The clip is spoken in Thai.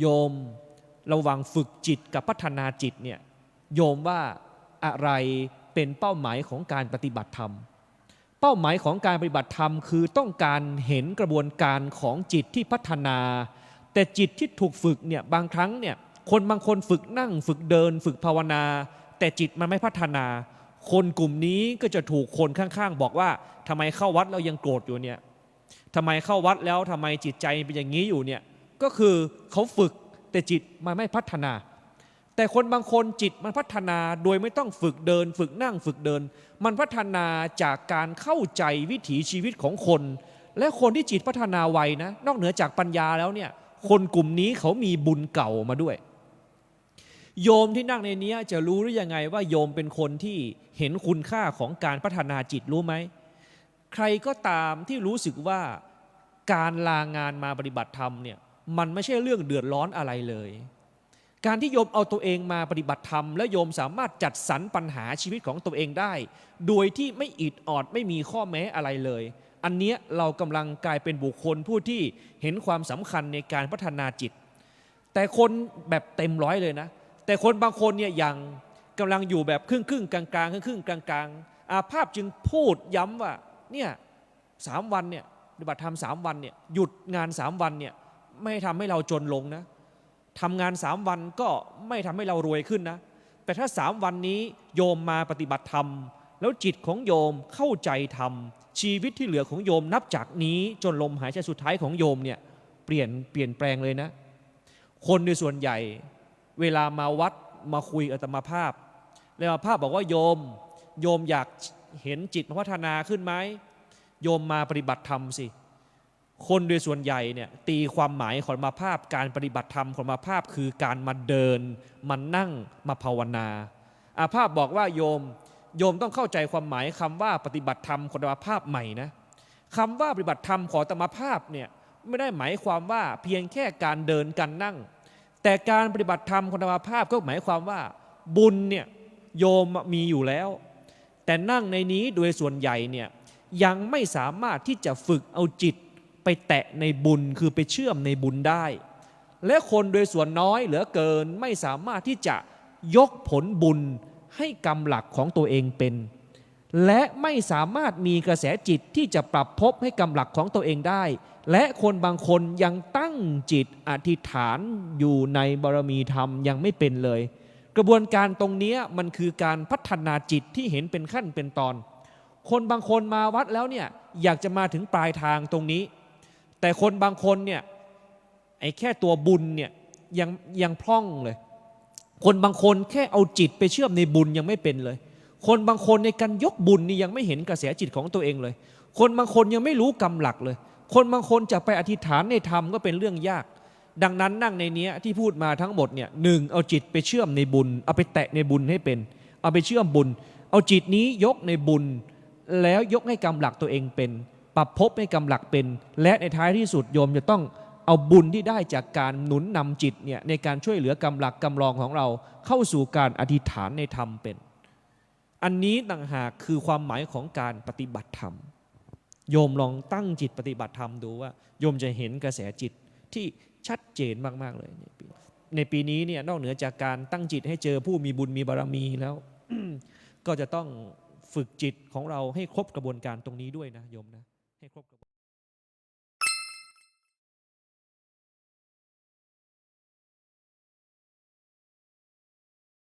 โยมระวังฝึกจิตกับพัฒนาจิตเนี่ยโยมว่าอะไรเป็นเป้าหมายของการปฏิบัติธรรม เป้าหมายของการปฏิบัติธรรม คือต้องการเห็นกระบวนการของจิตที่พัฒนา แต่จิตที่ถูกฝึกเนี่ยบางครั้งเนี่ยคนบางคนฝึกนั่งฝึกเดิน ฝึกภาวนา แต่จิตมันไม่พัฒนา คนกลุ่มนี้ก็จะถูกคนข้างๆ บอกว่าทำไมเข้าวัดแล้วยังโกรธอยู่เนี่ยทำไมเข้าวัดแล้วทำไมจิตใจเป็นอย่างนี้อยู่เนี่ย ก็คือเขาฝึกแต่จิตมันไม่พัฒนา แต่คนบางคนจิตมันพัฒนาโดยไม่ต้องฝึกเดิน ฝึกนั่งฝึกเดิน มันพัฒนาจากการเข้าใจวิถีชีวิตของคน และคนที่จิตพัฒนาไวนะ นอกเหนือจากปัญญาแล้วเนี่ยคนกลุ่มนี้เขามีบุญเก่ามาด้วย โยมที่นั่งในนี้จะรู้หรือยังไงว่าโยมเป็นคนที่เห็นคุณค่าของการพัฒนาจิตรู้ไหมใครก็ตามที่รู้สึกว่าการลางานมาปฏิบัติธรรมเนี่ย มันไม่ใช่เรื่องเดือดร้อนอะไรเลย การที่โยมเอาตัวเองมาปฏิบัติธรรม และโยมสามารถจัดสรรปัญหาชีวิตของตัวเองได้ โดยที่ไม่อิดออดไม่มีข้อแม้อะไรเลย อันเนี้ยเรากำลังกลายเป็นบุคคลผู้ที่เห็นความสำคัญในการพัฒนาจิต แต่คนแบบเต็มร้อยเลยนะ แต่คนบางคนเนี่ยยังกำลังอยู่แบบครึ่งครึ่งกลางกลางครึ่งครึ่งกลางกลางอาภาพจึงพูดย้ำว่าเนี่ยสามวันเนี่ยปฏิบัติธรรมสามวันเนี่ยหยุดงานสามวันเนี่ย ไม่ทำให้เราจนลงนะทำงานสามวันก็ไม่ทำให้เรารวยขึ้นนะ แต่ถ้าสามวันนี้โยมมาปฏิบัติธรรม แล้วจิตของโยมเข้าใจธรรม ชีวิตที่เหลือของโยมนับจากนี้จนลมหายใจสุดท้ายของโยมเนี่ยเปลี่ยนเปลี่ยนแปลงเลยนะ คนในส่วนใหญ่ เวลามาวัดมาคุยอัตมาภาพแล้วอาตมาภาพบอกว่าโยมโยมอยากเห็นจิตพัฒนาขึ้นไหมโยมมาปฏิบัติธรรมสิ คนโดยส่วนใหญ่เนี่ยตีความหมายของมาภาพการปฏิบัติธรรมของมาภาพคือการมาเดินมานั่งมาภาวนาอาภาพบอกว่าโยมโยมต้องเข้าใจความหมายคำว่าปฏิบัติธรรมของมาภาพใหม่นะคำว่าปฏิบัติธรรมของธรรมภาพเนี่ยไม่ได้หมายความว่าเพียงแค่การเดินการนั่ง แต่การปฏิบัติธรรมของธรรมภาพก็หมายความว่า บุญเนี่ยโยมมีอยู่แล้ว แต่นั่งในนี้โดยส่วนใหญ่เนี่ยยังไม่สามารถที่จะฝึกเอาจิต ไปแตะในบุญคือไปเชื่อมในบุญได้ และคนโดยส่วนน้อยเหลือเกินไม่สามารถที่จะยกผลบุญให้กรรมหลักของตัวเองเป็น และไม่สามารถมีกระแสจิตที่จะปรับภพให้กรรมหลักของตัวเองได้ และคนบางคนยังตั้งจิตอธิษฐานอยู่ในบารมีธรรมยังไม่เป็นเลย กระบวนการตรงนี้มันคือการพัฒนาจิตที่เห็นเป็นขั้นเป็นตอน คนบางคนมาวัดแล้วเนี่ยอยากจะมาถึงปลายทางตรงนี้ แต่คนบางคนเนี่ยไอ้แค่ตัวบุญเนี่ยยังยังพร่องเลย คนบางคนแค่เอาจิตไปเชื่อมในบุญยังไม่เป็นเลย คนบางคนในการยกบุญนี่ยังไม่เห็นกระแสจิตของตัวเองเลย คนบางคนยังไม่รู้กรรมหลักเลย คนบางคนจะไปอธิษฐานในธรรมก็เป็นเรื่องยาก ดังนั้นนั่งในเนี้ยที่พูดมาทั้งหมดเนี่ยหนึ่งเอาจิตไปเชื่อมในบุญ เอาไปแตะในบุญให้เป็น เอาไปเชื่อมบุญ เอาจิตนี้ยกในบุญ แล้วยกให้กรรมหลักตัวเองเป็น ปรับภพให้กรรมหลักเป็น และในท้ายที่สุดโยมจะต้องเอาบุญที่ได้จากการหนุนนำจิตเนี่ยในการช่วยเหลือกรรมหลักกรรองของเราเข้าสู่การอธิษฐานในธรรมเป็น อันนี้ต่างหากคือความหมายของการปฏิบัติธรรม โยมลองตั้งจิตปฏิบัติธรรมดูว่า โยมจะเห็นกระแสจิตที่ชัดเจนมากๆเลยในปีในปีนี้เนี่ยนอกเหนือจากการตั้งจิตให้เจอผู้มีบุญมีบารมีแล้ว ก็จะต้องฝึกจิตของเราให้ครบกระบวนการตรงนี้ด้วยนะโยมนะ ให้ครบกระบวน